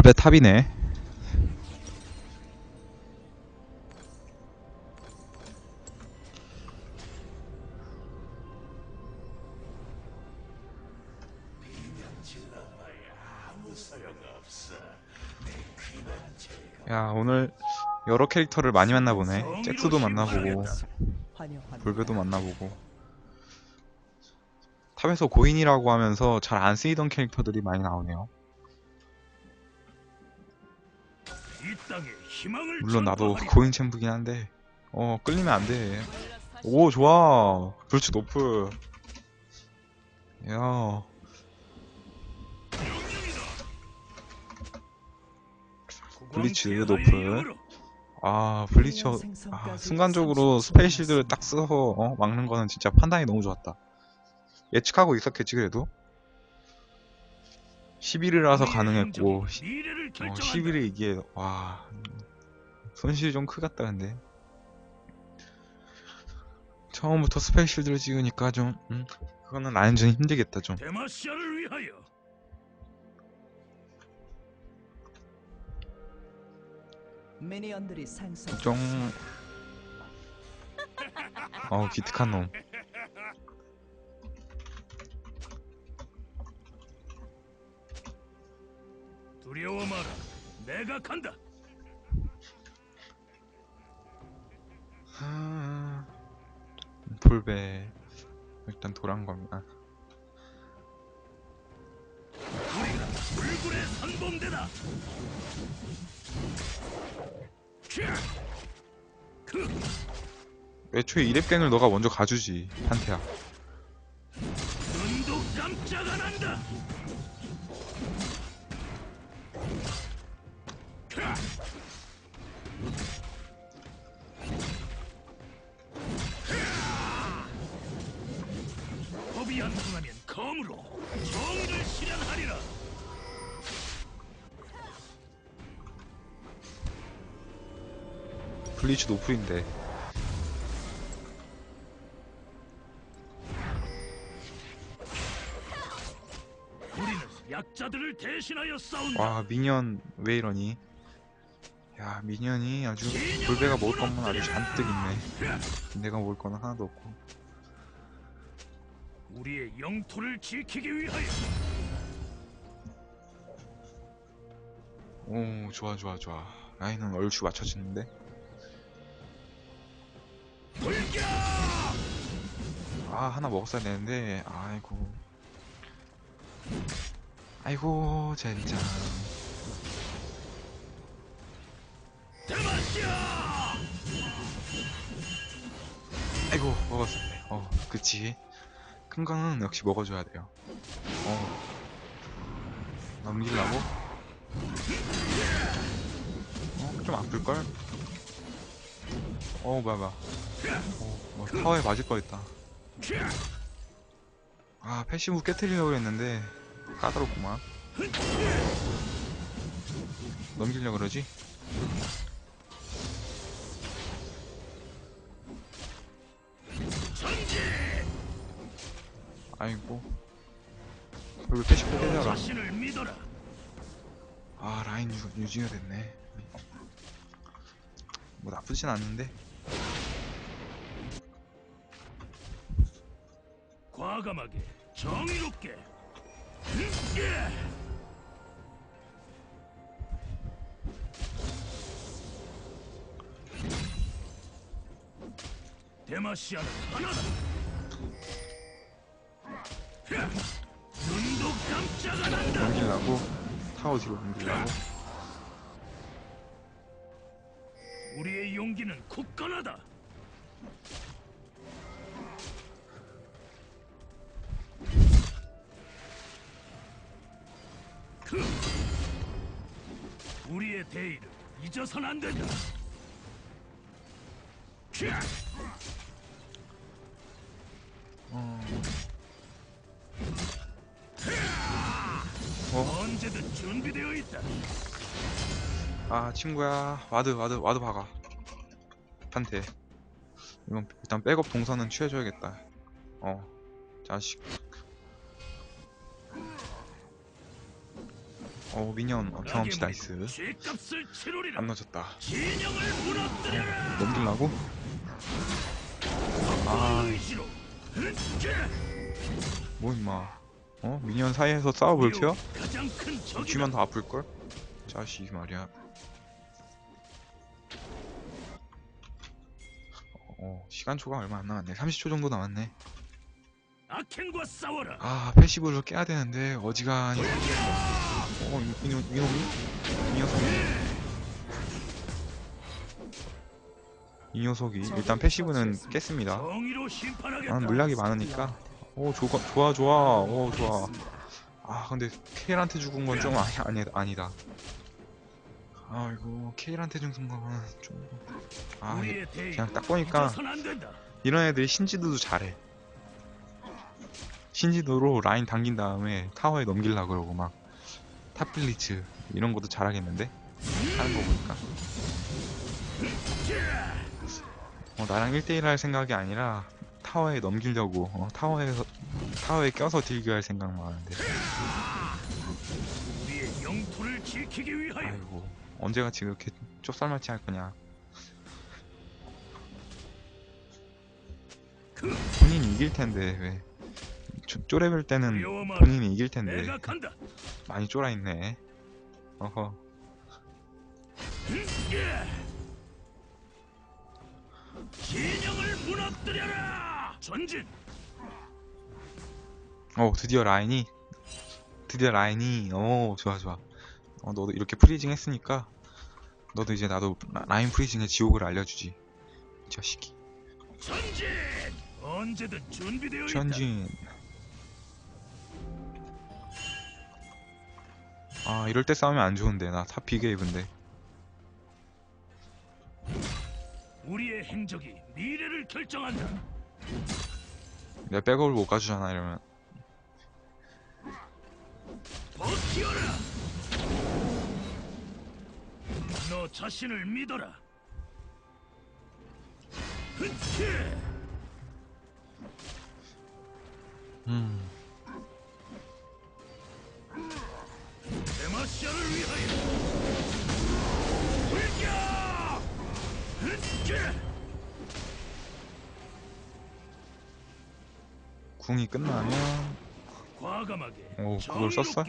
불배 탑이네. 야 오늘 여러 캐릭터를 많이 만나보네. 잭스도 만나보고 불배도 만나보고 탑에서 고인이라고 하면서 잘 안 쓰이던 캐릭터들이 많이 나오네요. 물론 나도. 고인 챔프긴 한데 어 끌리면 안 돼. 오 좋아 불치 노프. 야 블리츠 이름으로 아 블리처 아, 순간적으로 스페이 실드를 딱 써서 어, 막는 거는 진짜 판단이 너무 좋았다. 예측하고 있었겠지 그래도 11이라서 우리의 가능했고 미래를 어, 결정한다. 11에 이게 와 손실이 좀 크겠다 근데 처음부터 실드를 찍으니까 좀 음, 그거는 라인전이 힘들겠다 좀 데마시아를 위하여 미니언들이 생성. 좀 어, 기특한 놈. 두려워 마라. 내가 간다. 아, 불배 일단 도란검이야 우리가 불굴의 선봉대다. 애초에 이랩갱을 너가 먼저 가주지 한태야 법이 안 통하면 검으로 정의를 실현하리라. 블리츠 노플인데. 우리는 약자들을 대신하여 싸운다. 와 미니언 왜 이러니? 야 미니언이 아주 불배가 먹을 것만 아주 잔뜩 있네. 내가 먹을 거는 하나도 없고 우리의 영토를 지키기 위하여. 오 좋아 좋아 좋아. 라인은 얼추 맞춰지는데? 돌격! 아 하나 먹었어야 되는데 아이고. 아이고 젠장! 아이고 먹었었네 어 그치 큰 거는 역시 먹어줘야 돼요. 어. 넘기려고? 어 좀 아플걸? 어 뭐야 뭐야. 어, 뭐 타워에 맞을 뻔했다. 아 패시브 깨트리려고 했는데 까다롭구만. 넘기려고 그러지? 아이고 여기 자신을 믿어라. 아 라인 유, 유지가 됐네 뭐 나쁘진 않는데 과감하게 정의롭게. 데마시아는 하나다. 넘기려고 타워 뒤로 넘기려고 우리의 용기는 굳건하다. 그 우리의 대의를 잊어선 안 된다. 캬! 준비되어 있다. 아 친구야. 와드 와드 와드 박아. 한테. 이건 일단 백업 동선은 취해줘야겠다. 어 자식. 어 미니언 어, 경험치 나이스. 죗값을 치르리라. 안 넣어졌다. 넘길라고? 아. 의지로. 뭐 임마 어? 미니언 사이에서 싸워볼 티야? 가장 큰 적이다. 쥐면 더 아플걸? 자식 말이야 어 시간 초가 얼마 안 남았네 30초 정도 남았네 아켄과 싸워라. 아 패시브를 깨야 되는데 어지간히 어 이- 이놈이? 이 녀석이 이 녀석이 일단 패시브는 깼습니다. 나는 물약이 많으니까 오 좋아 좋아 좋아. 오 좋아. 아 근데 케일한테 죽은 건 좀 아니, 아니, 아니다. 아이고 케일한테 죽은 거는 좀아 그냥 딱 보니까. 이런 애들이 신지도도 잘해. 신지도로 라인 당긴 다음에 타워에 넘길라 그러고 막 탑빌리츠 이런 것도 잘하겠는데? 하는 거 보니까. 어, 나랑 1대1 할 생각이 아니라 타워에 넘기려고 어, 타워에서 타워에 껴서 딜교 할 생각만 하는데. 아이고 언제같이 그렇게 좁쌀맞이 할 거냐. 그 본인이 이길 텐데 왜. 쪼- 쪼레벨 때는. 본인이 이길 텐데. 많이 쫄아 있네. 어허. 진영을 무너뜨려라. 전진. 어 드디어 라인이 드디어 라인이 어 좋아 좋아 어 너도 이렇게 프리징 했으니까 너도 이제 나도 라- 라인 프리징의 지옥을 알려주지 이 자식이 전진. 언제든 준비되어 있다. 전진 아 이럴 때 싸우면 안 좋은데 나 탑 비게이브인데 우리의 행적이 미래를 결정한다. 내가 백업을 못 가주잖아 이러면. 너 자신을 믿어라. 흐치. 음 데마시아를 위하여. 궁이 끝나면. 오, 그걸 썼어?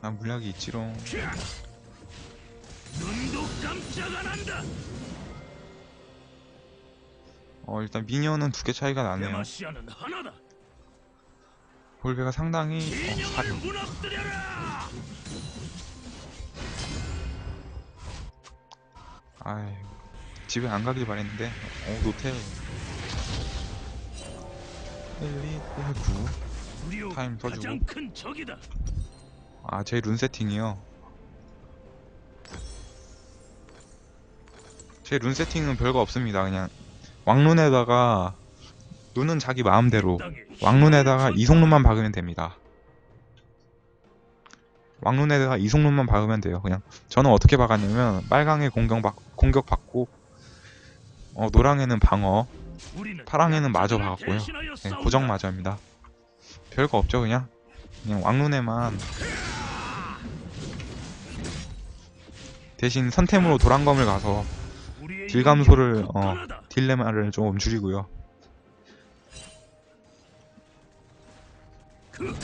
난 물약이 있지롱. 어 일단 미니언은 두개 차이가 나네요. 볼베가 상당히 어, 무너뜨려라. 아이 집에 안 가길 바랬는데 어 노텔 1, 2, 1, 9 우리오 타임 더 주고. 큰 적이다. 아, 제 룬 세팅이요. 제 룬 세팅은 별거 없습니다. 그냥 왕룬에다가 룬은 자기 마음대로 왕룬에다가 이속룬만 박으면 됩니다. 왕룬에다가 이속룬만 박으면 돼요. 그냥 저는 어떻게 박았냐면 빨강에 공격 받 공격 받고 어, 노랑에는 방어, 파랑에는 마저 박았고요. 네, 싸운다. 고정 마저입니다. 별거 없죠, 그냥. 그냥 왕눈에만 대신 선템으로 도란검을 가서 딜 감소를, 어. 딜레마를 좀 줄이고요. 그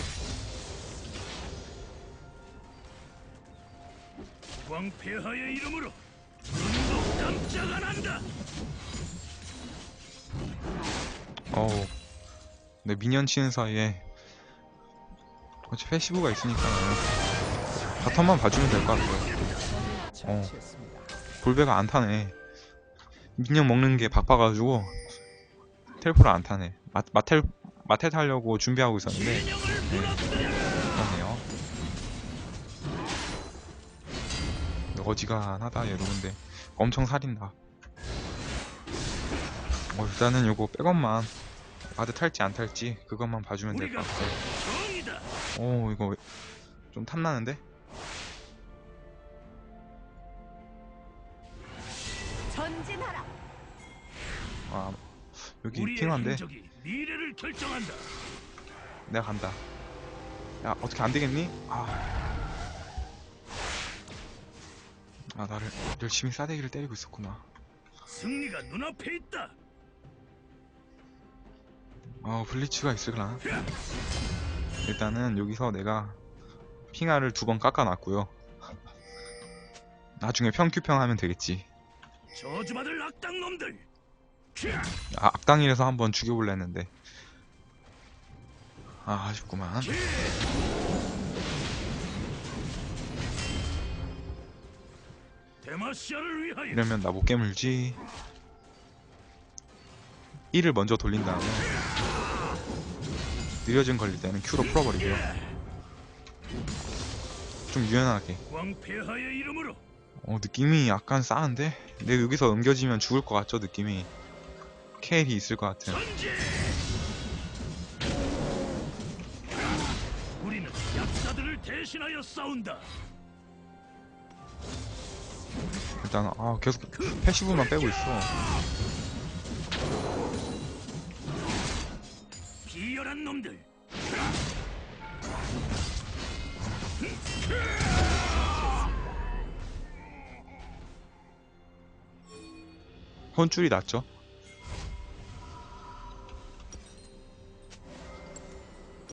왕폐하의 이름으로 눈도 깜짝 안 한다. 어우, 네 미니언 치는 사이에 어차피 패시브가 있으니까 바텀만 봐주면 될 것 같고요. 어, 볼베가 안 타네. 미니언 먹는 게 바빠가지고 텔포를 안 타네. 마, 마텔 마텔 타려고 준비하고 있었는데. 그렇네요. 어지간하다 근데 엄청 살인다. 어, 일단은 요거 백업만 바드 탈지 안 탈지 그것만 봐주면 될 것 같아요. 오 이거 좀 탐나는데? 전진하라. 아 여기 핑한데 결정한다. 내가 간다. 야 어떻게 안 되겠니? 아 아 나를 열심히 싸대기를 때리고 있었구나 승리가 눈앞에 있다. 어 블리츠가 있으려나? 일단은 여기서 내가 핑하를 두 번 깎아놨고요. 나중에 평큐평 하면 되겠지. 저주받을 악당 놈들. 아, 악당이라서 한번 죽여볼라 했는데. 아 아쉽구만. 이러면 나 못 깨물지. 1을 먼저 돌린 다음에 느려진 걸릴 때는 Q로 풀어버리고요 좀 유연하게 어 느낌이 약간 싸한데? 내가 여기서 넘겨지면 죽을 것 같죠 느낌이 케일이 있을 것 같은. 우리는 약사들을 대신하여 싸운다. 일단 아 계속 패시브만 빼고 있어 혼줄이 났죠